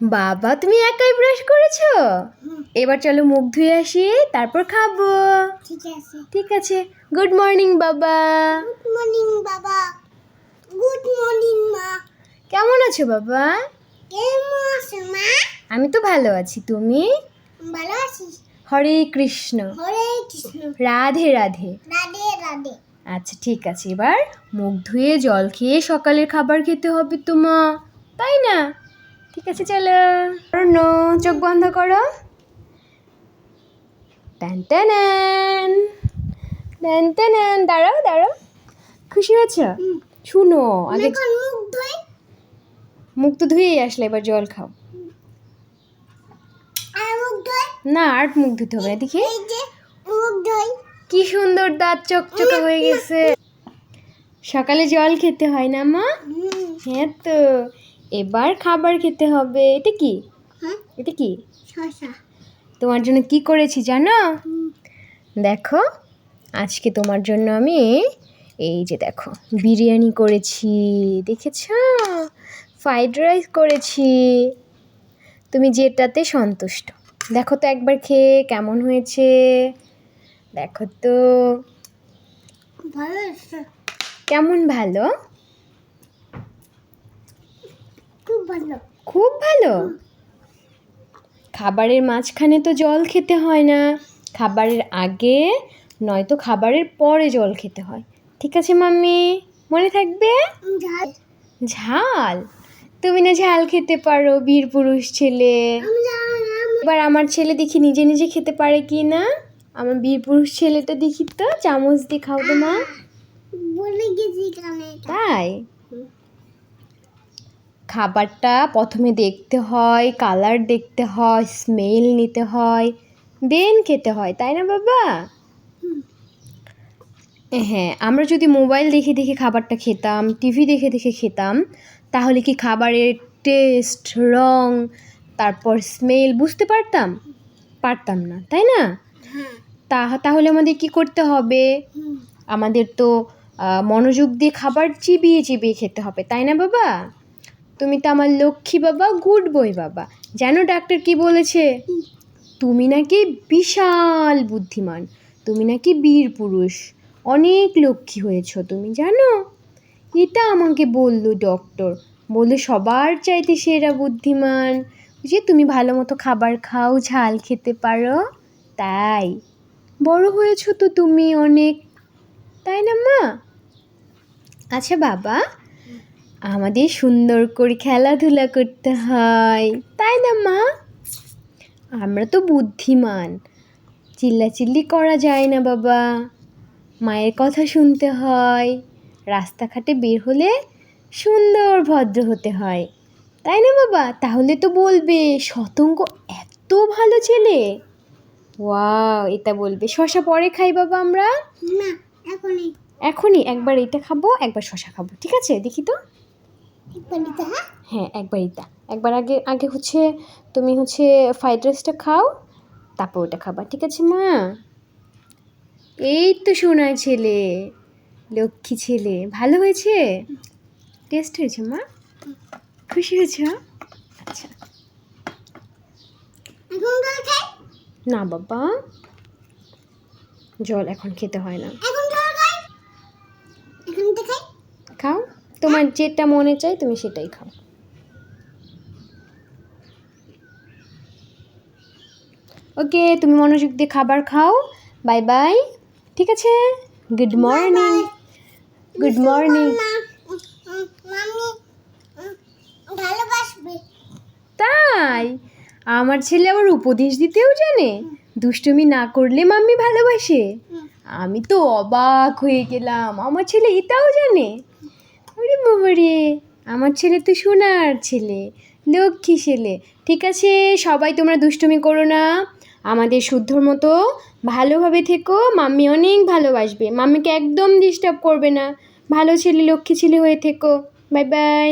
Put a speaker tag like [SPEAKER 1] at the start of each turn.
[SPEAKER 1] বাবা তুমি একাই ব্রাশ করেছ? এবার চলো মুখ ধুয়ে আসি তারপর খাব।
[SPEAKER 2] ঠিক আছে।
[SPEAKER 1] ঠিক আছে। গুড মর্নিং বাবা।
[SPEAKER 2] গুড মর্নিং বাবা। গুড মর্নিং মা।
[SPEAKER 1] কেমন আছো বাবা?
[SPEAKER 2] কেমন আছো মা?
[SPEAKER 1] আমি তো ভালো আছি তুমি?
[SPEAKER 2] ভালো আছিস?
[SPEAKER 1] হরে কৃষ্ণ।
[SPEAKER 2] হরে কৃষ্ণ।
[SPEAKER 1] রাধে রাধে।
[SPEAKER 2] রাধে রাধে।
[SPEAKER 1] আচ্ছা ঠিক আছে। এবার মুখ ধুয়ে জল খেয়ে সকালের খাবার খেতে হবে তো মা। তাই না? ঠিক আছে চলো। নো চোখ বন্ধ করো। ট্যান ট্যান ট্যান ট্যান দাঁড়াও দাঁড়াও। খুশি হয়েছ? শুনো আগে
[SPEAKER 2] মুখ
[SPEAKER 1] তো ধুয়েই আসলে এবার জল খাও। না আর মুখ ধুতে হবে না দেখি। কি সুন্দর দাঁত চকচকে হয়ে গেছে। সকালে জল খেতে হয় না মা? হ্যাঁ তো। এবার খাবার খেতে হবে। এটা কি?
[SPEAKER 2] হ্যাঁ।
[SPEAKER 1] এটা কি? তোমার জন্য কি করেছি জানো? দেখো আজকে তোমার জন্য আমি এই যে দেখো বিরিয়ানি করেছি। দেখেছ? ফ্রাইড রাইস করেছি। তুমি যেটাতে সন্তুষ্ট। দেখো তো একবার খেয়ে কেমন হয়েছে। দেখো তো।
[SPEAKER 2] ভালো
[SPEAKER 1] কেমন ভালো
[SPEAKER 2] খুব ভালো।
[SPEAKER 1] খুব ভালো? খাবারের মাঝখানে তো জল খেতে হয় না। খাবারের আগে নয়তো খাবারের পরে জল খেতে হয়। ঠিক আছে মাম্মি মনে থাকবে?
[SPEAKER 2] ঝাল।
[SPEAKER 1] তুমি না ঝাল খেতে পারো বীর পুরুষ ছেলে। এবার আমার ছেলে দেখি নিজে নিজে খেতে পারে কি না। আমার বীর পুরুষ ছেলেটা দেখি তো চামচ দিয়ে খাও তো মা।
[SPEAKER 2] বলে গেছি
[SPEAKER 1] তাই? খাবারটা প্রথমে দেখতে হয় কালার দেখতে হয় স্মেল নিতে হয় দেন খেতে হয় তাই না বাবা? হ্যাঁ আমরা যদি মোবাইল দেখে দেখে খাবারটা খেতাম টিভি দেখে দেখে খেতাম তাহলে কি খাবারের টেস্ট রং তারপর স্মেল বুঝতে পারতাম? পারতাম না তাই না?
[SPEAKER 2] হ্যাঁ।
[SPEAKER 1] তা তাহলে আমাদের কি করতে হবে? আমাদের তো মনোযোগ দিয়ে খাবার চিবিয়ে চিবিয়ে খেতে হবে তাই না বাবা? তুমি তো আমার লক্ষ্মী বাবা, গুড বই বাবা। জানো ডাক্তার কি বলেছে? তুমি নাকি বিশাল বুদ্ধিমান, তুমি নাকি বীর পুরুষ, অনেক লক্ষ্মী হয়েছো তুমি, জানো? এটা আমাকে বলল ডক্টর বলল সবার চাইতে সেরা বুদ্ধিমান। যে তুমি ভালো মতো খাবার খাও, ঝাল খেতে পারো। তাই। বড় হয়েছো তো তুমি অনেক, তাই না মা? আচ্ছা বাবা আমাদের সুন্দর করে খেলাধুলা করতে হয়। তাই না মা? আমরা তো বুদ্ধিমান। চিল্লাচিল্লি করা যায় না বাবা। মায়ের কথা শুনতে হয়। রাস্তাঘাটে বের হলে সুন্দর ভদ্র হতে হয়। তাই না বাবা? তাহলে তো বলবে শতঙ্গ এত ভালো ছেলে? ওয়াও এটা বলবে। শশা পরে খাই বাবা আমরা?
[SPEAKER 2] না এখনই।
[SPEAKER 1] এখনই। একবার এটা খাব একবার শশা খাব। ঠিক আছে? দেখি তো।
[SPEAKER 2] হ্যাঁ?
[SPEAKER 1] হ্যাঁ একবার এটা একবার আগে আগে হচ্ছে তুমি হচ্ছে ফ্রাইড রাইসটা খাও তারপর ওটা খাবা ঠিক আছে মা? এই তো সোনার ছেলে লক্ষ্মী ছেলে ভালো হয়েছে? টেস্ট হয়েছে মা? খুশি হয়েছ? আচ্ছা। না বাবা জল এখন খেতে হয় না। তোমার যেটা মনে চাই তুমি সেটাই খাও। ওকে, তুমি মনোযোগ দিয়ে খাবার খাও। Bye bye. ঠিক আছে? গুড মর্নিং গুড মর্নিং তাই? আমার ছেলে আবার উপদেশ দিতেও জানে। দুষ্টুমি না করলে মাম্মি ভালোবাসে। আমি তো অবাক হয়ে গেলাম। আমার ছেলে এটাও জানে। আরে বাবা রে। আমার ছেলে তো সোনার ছেলে, লক্ষ্মী ছেলে। ঠিক আছে, সবাই তোমরা দুষ্টুমি করো না। আমাদের শুদ্ধর মতো ভালোভাবে থেকো, মাম্মি অনেক ভালোবাসবে। মাম্মিকে একদম ডিস্টার্ব করবে না। ভালো ছেলে, লক্ষ্মী ছেলে হয়ে থেকো। Bye bye